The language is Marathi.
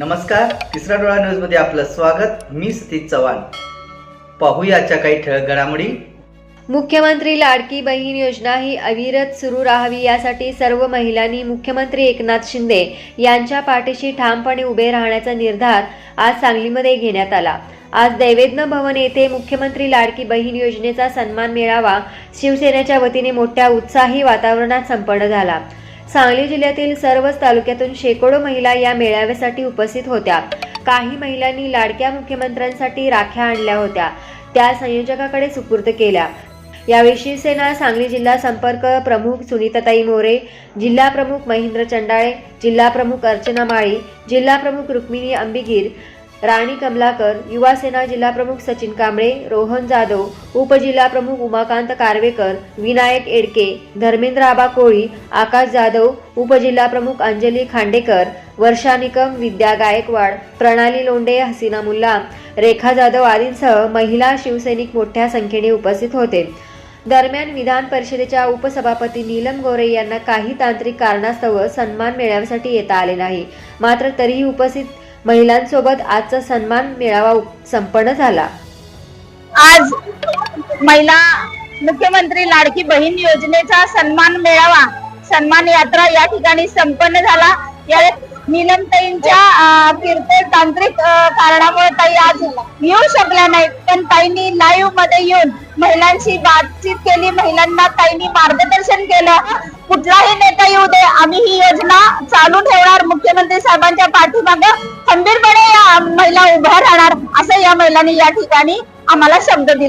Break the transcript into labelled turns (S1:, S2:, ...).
S1: नमस्कार तिसरा डोळा न्यूजमध्ये आपलं स्वागत. मी सतीश चव्हाण. पाहूयाच्या काही ठळक घडामोडी.
S2: मुख्यमंत्री लाडकी बहीण योजना ही अविरत सुरू राहावी यासाठी सर्व महिलांनी मुख्यमंत्री एकनाथ शिंदे यांच्या पाठीशी ठामपणे उभे राहण्याचा निर्धार आज सांगलीमध्ये घेण्यात आला. आज दैवेद्य भवन येथे मुख्यमंत्री लाडकी बहीण योजनेचा सन्मान मेळावा शिवसेनेच्या वतीने मोठ्या उत्साही वातावरणात संपन्न झाला. सांगली जिल्ह्यातील सर्वच तालुक्यातून शेकडो महिला या मेळाव्यासाठी उपस्थित होत्या. काही महिलांनी लाडक्या मुख्यमंत्र्यांसाठी राख्या आणल्या होत्या. त्या संयोजकाकडे सुपूर्द केल्या. यावेळी शिवसेना सांगली जिल्हा संपर्क प्रमुख सुनीताताई मोरे जिल्हा प्रमुख महेंद्र चंडाळे जिल्हा प्रमुख अर्चना माळी जिल्हा प्रमुख रुक्मिणी अंबिगीर राणी कमलाकर युवा सेना सचिन कांबळे रोहन जाधव उपजिल्हाप्रमुख उमाकांत कारवेकर विनायक एडके धर्मेंद्र आबा कोळी आकाश जाधव उपजिल्हा प्रमुख अंजली खांडेकर वर्षा निकम विद्या गायकवाड प्रणाली लोंडे हसीना मुल्ला रेखा जाधव आदींसह महिला शिवसैनिक मोठ्या संख्येने उपस्थित होते. दरम्यान विधान परिषदेच्या उपसभापती नीलम गोरे यांना काही तांत्रिक कारणास्तव सन्मान मिळण्यासाठी येता आले नाही. मात्र तरीही उपस्थित महिलांसोबत आजचा सन्मान मेळावा संपन्न झाला.
S3: आज महिला मुख्यमंत्री लाडकी बहीण योजनेचा सन्मान मेळावा सन्मान यात्रा या ठिकाणी संपन्न झाला. या नीलमताईंच्या किरकोळ तांत्रिक कारणामुळे ताई आज येऊ शकल्या नाहीत. पण ताईंनी लाईव्हमध्ये येऊन महिलांशी बातचीत केली. महिलांना ताईंनी मार्गदर्शन केलं. कुठलाही नेता येऊ दे. आम्ही ही योजना चालू ठेवणार मुख्यमंत्री साहेबांच्या पाठीमागे खंबीरपणे या महिला उभ्या राहणार असं या महिलांनी या ठिकाणी आम्हाला शब्द दिला.